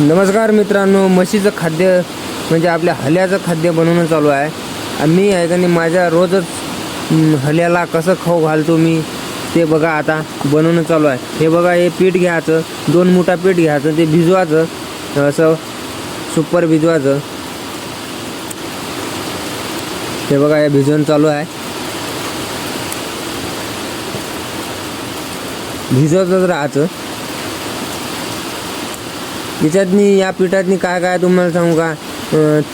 नमस्कार मित्रांनो म्हशीचं खाद्य म्हणजे आपल्या हल्याचं खाद्य बनवणं चालू आहे. आणि मी आहे का नाही माझ्या रोजच हल्याला कसं खाऊ घालतो मी ते बघा आता बनवणं चालू आहे. हे बघा हे पीठ घ्यायचं दोन मोठा पीठ घ्यायचं ते भिजवायचं असं सुपर भिजवायचं. हे बघा हे भिजवणं चालू आहे. भिजवतच राहायचं. त्याच्यातनी या पिठातनी काय काय तुम्हाला सांगू का?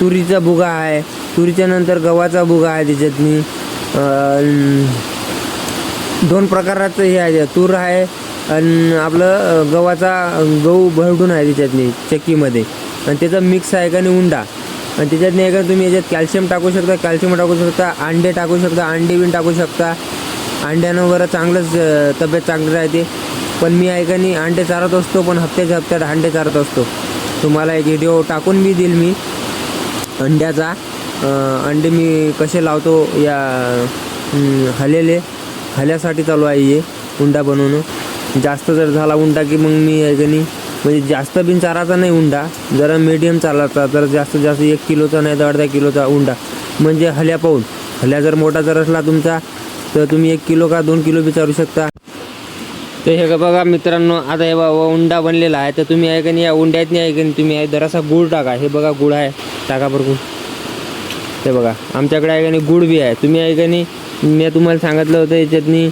तुरीचा भुगा आहे. तुरीच्या नंतर गव्हाचा भुगा आहे त्याच्यातनी. दोन प्रकाराचं हे आहे. तूर आहे आणि आपलं गव्हाचा गहू भरडून आहे त्याच्यातनी चक्कीमध्ये. आणि त्याचा मिक्स आहे का नाही उंडा. आणि त्याच्यातनी आहे का तुम्ही याच्यात कॅल्शियम टाकू शकता कॅल्शियम टाकू शकता अंडे टाकू शकता अंडे बिन टाकू शकता. अंड्यानं वगैरे चांगलंच तब्येत चांगली राहते. पण मी आहे अंडे चारत असतो पण हप्त्याच्या हप्त्यात अंडे चारत असतो. तुम्हाला एक व्हिडिओ टाकून बी देईल मी. अंड्याचा अंडे मी कसे लावतो या हलेले हल्यासाठी चालू आहे हे उंडा बनवणं. जास्त जर झाला उंडा की मग मी ऐकानी म्हणजे जास्त बिन चाराचा नाही उंडा जरा मीडियम चालायचा तर जास्तीत जास्त एक किलोचा नाही तर अर्धा किलोचा उंडा. म्हणजे हल्या पाहून. हल्या जर मोठा जर असला तुमचा तर तुम्ही एक किलो का दोन किलो बी चारू शकता. तर हे का बघा मित्रांनो आता हे बाबा उंडा बनलेला आहे. तर तुम्ही आहे का नाही या उंड्यात नाही आहे का नाही तुम्ही आहे जरासा गुळ टाका. हे बघा गुळ आहे. टाका बरं ते बघा आमच्याकडे आहे का नाही गुळ बी आहे. तुम्ही आहे का नाही मी तुम्हाला सांगितलं होतं याच्यातनी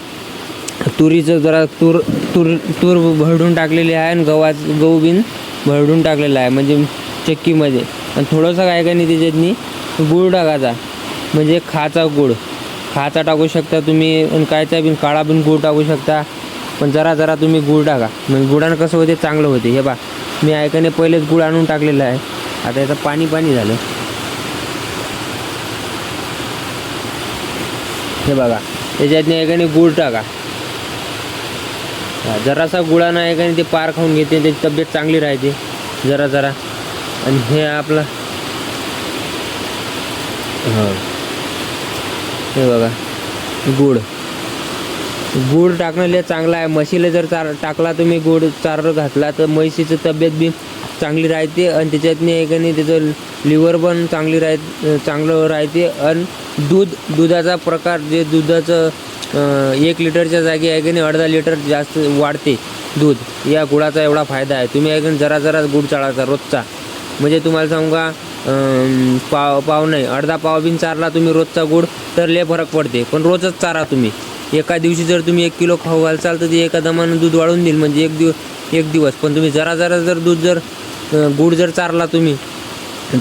तुरीचं जरा तूर तूर तूर भरडून टाकलेली आहे आणि गव्हा गहू बिन भरडून टाकलेला आहे म्हणजे चक्कीमध्ये. आणि थोडंसं काय का नाही त्याच्यातनी गुळ टाकायचा म्हणजे खाचा गुळ. खाचा टाकू शकता तुम्ही आणि कायचा बिन काळा बिन गुळ टाकू शकता. पण जरा जरा तुम्ही गूळ टाका. म्हणजे गुळानं कसं होते चांगलं होते. हे बा मी ऐकाने पहिलेच गुळ आणून टाकलेलं आहे. आता याचं पाणी पाणी झालं. हे बघा त्याच्यातनी ऐकाने गूळ टाका. जरासा गुळानं ऐकाने ते पार खाऊन घेते त्याची तब्येत चांगली राहते. जरा जरा. आणि हे आपलं हो. हे बघा गुळ. गुळ टाकणं लय चांगलं आहे. म्हशीला जर चार टाकला तुम्ही गुळ चार घातला तर म्हशीचं तब्येत बी चांगली राहते आणि त्याच्यातनी एक आणि त्याचं लिव्हर पण चांगली राह चांगलं राहते आणि दूध दुधाचा प्रकार जे दुधाचं एक लिटरच्या जागी आहे की नाही अर्धा लिटर जास्त वाढते दूध. या गुळाचा एवढा फायदा आहे. तुम्ही ऐकून जरा जरा गुळ चाळायचा रोजचा. म्हणजे तुम्हाला सांगू का पाव पाव नाही अर्धा पाव बिन चारला तुम्ही रोजचा गुळ तर लय फरक पडते. पण रोजच चारा तुम्ही. एका दिवशी जर तुम्ही एक किलो खाऊ घालचाल तर ते एका दमानं दूध वाढून देईल म्हणजे एक दिवस एक दिवस. पण तुम्ही जरा जरा जर दूध जर अं, गुळ जर चारला तुम्ही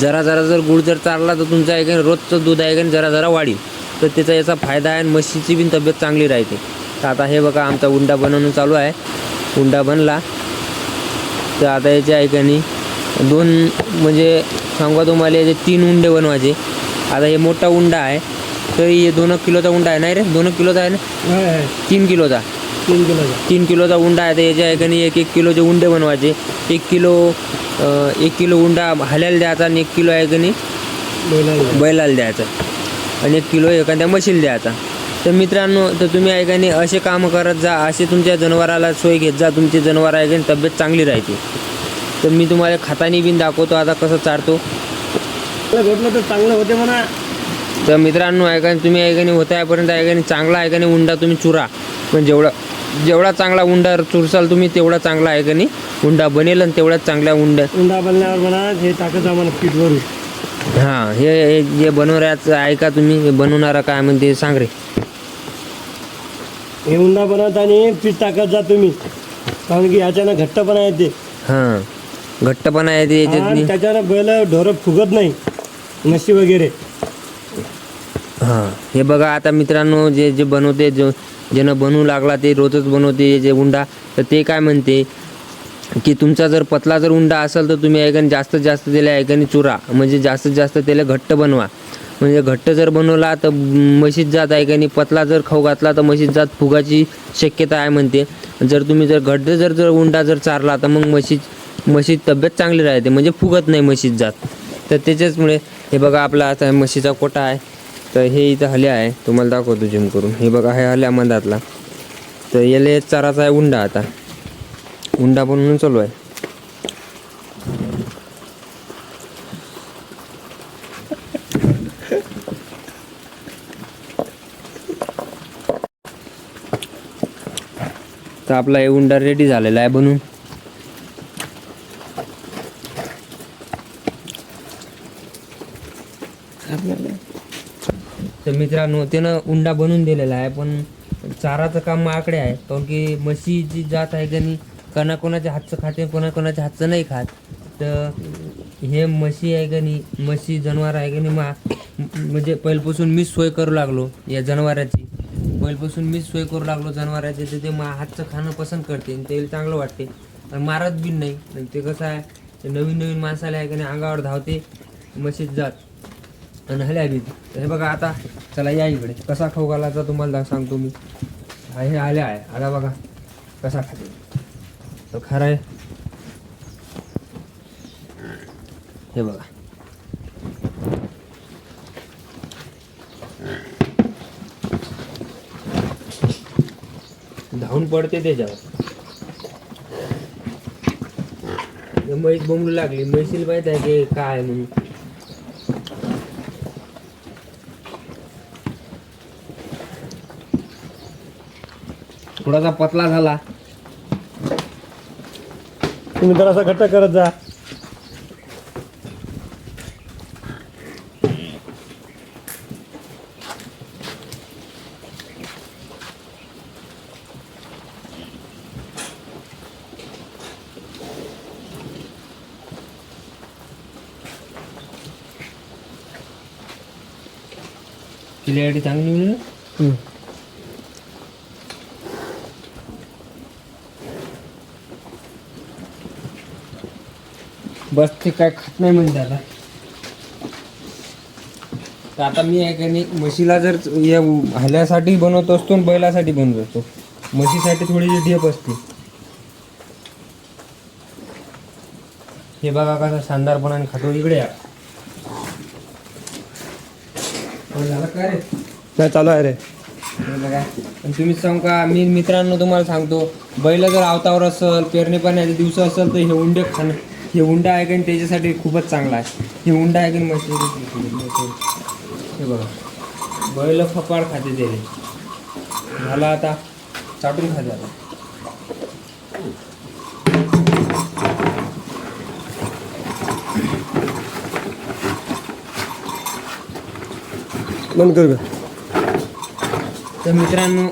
जरा जरा जर गुळ जर चारला तर तुमचं आहे का रोजचं दूध आहे का जरा जरा वाढील तर त्याचा याचा फायदा आहे आणि म्हशीची पण तब्येत चांगली राहते. तर आता हे बघा आमचा उंडा बनवणं चालू आहे. उंडा बनला. तर आता याच्या आहे का दोन म्हणजे सांगा तुम्हाला याचे तीन उंडे बनवायचे. आता हे मोठा उंडा आहे. तर हे दोन किलोचा उंडा आहे नाही रे? दोन किलोचा आहे ना? तीन किलोचा. तीन किलोचा. तीन किलोचा उंडा आहे. तर याच्या नाही एक एक किलोचे उंडे बनवायचे. एक किलो एक किलो उंडा हल्याला द्यायचा आणि एक किलो नाही बैलाला द्यायचा. आणि एक किलो एखाद्या म्हशीला द्यायचा. तर मित्रांनो तर तुम्ही नाही असे कामं करत जा. असे तुमच्या जनावराला सोय घेत जा. तुमची जनावर नाही तब्येत चांगली राहते. तर मी तुम्हाला खातानी बिन दाखवतो. आता कसं चारतो? भेटलं तर चांगलं होते म्हणा. तर मित्रांनो आहे का नाही, तुम्ही नाही होता यापर्यंत नाही. चांगला नाही उंडा तुम्ही चुरा. पण जेवढा जेवढा चांगला उंडा चुरसाल तुम्ही तेवढा चांगला नाही? उंडा बनेल आणि तेवढ्याच चांगल्या उंडा उंडा बनल्यावर म्हणा हे टाकत आम्हाला पीठ भरून हां हे जे बनवण्याचं ऐका तुम्ही हे बनवणारा काय म्हणते सांग रे. हे उंडा बनवत आणि पीठ टाकत जा तुम्ही. कारण की ह्याच्यानं घट्टपणा येते. हां घट्टपणा आहे ते त्याच्यानं बैल ढोरं फुगत नाही. म्हशी वगैरे. हां. हे बघा आता मित्रांनो जे जे बनवते जो ज्यानं बनवू लागला ते रोजच बनवते जे उंडा तर ते काय म्हणते की तुमचा जर पतला जर उंडा असेल तर तुम्ही ऐकन जास्तीत जास्त त्याला ऐकाने चुरा. म्हणजे जास्तीत जास्त त्याला घट्ट बनवा. म्हणजे घट्ट जर बनवला तर म्हशीत जात ऐकणी पतला जर खाऊ घातला तर म्हशीत जात फुगाची शक्यता आहे म्हणते. जर तुम्ही जर घट्ट जर जर उंडा जर चारला तर मग म्हशी म्हशीत तब्येत चांगली राहते. म्हणजे फुगत नाही म्हशीत जात. तर त्याच्याचमुळे हे बघा आपला आता म्हशीचा कोटा आहे. तर हे इथं हल्या आहे. तुम्हाला दाखवतो जिम करून. हे बघा हे हल्या मधातला तर याला चाराचा आहे उंडा आता. उंडा म्हणून चालू आहे. तर आपला हे उंडा रेडी झालेला आहे बनून. तर मित्रांनो त्यानं उंडा बनवून दिलेला आहे पण चाराचं काम आकडे आहे कारण की म्हशी जी जात आहे का नाही कोणाकोणाच्या हातचं खाते कोणाकोणाच्या हातचं नाही खात. तर हे म्हशी आहे का नाही म्हशी जनावर आहे का नाही मा म्हणजे पहिल्यापासून मीच सोय करू लागलो या जनावराची. पहिल्यापासून मीच सोय करू लागलो जनावराची तर ते मा हातचं खाणं पसंत करते आणि ते चांगलं वाटते. आणि मारत बी नाही. आणि ते कसं आहे नवीन नवीन माणसाला आहे का नाही अंगावर धावते म्हशीत जात. आणि हल्या बी हे बघा आता चला या इकडे. कसा खाऊ घालायचा तुम्हाला सांगतो मी. हा, हे आल्या आहे. आला बघा. कसा खाते. तो खरा आहे. हे बघा. धावून पडते त्याच्यावर. म्हैस बोंबलू लागली. म्हैशीला माहीत आहे की काय म्हणून. थोडासा पतला झाला. तुम्ही जरासा घट्ट करत जा. क्लिअरिटी चांगली मिळेल? बस ते काय खात नाही म्हणते आता तर आता मी आहे का नाही म्हशीला जर या हल्यासाठी बनवत असतो आणि बैलासाठी बनवत असतो. म्हशीसाठी थोडीशी ढेप असते. हे बघा कसा शानदारपणाने खातो इकडे या. हो, झालं काय रे? नाही चालू आहे रे. बघा. आणि तुम्हीच सांगू का मी मित्रांनो तुम्हाला सांगतो बैल जर आवतावर असेल पेरणी पाण्याचे दिवस असेल तर हे उंडे खाणं. हे उंडा नाही त्याच्यासाठी खूपच चांगला आहे. हे उंडा नाही म्हशी हे बघा. बैल फपाड खाते ते झाला आता चाटून खाते आता बंद कर तर मित्रांनो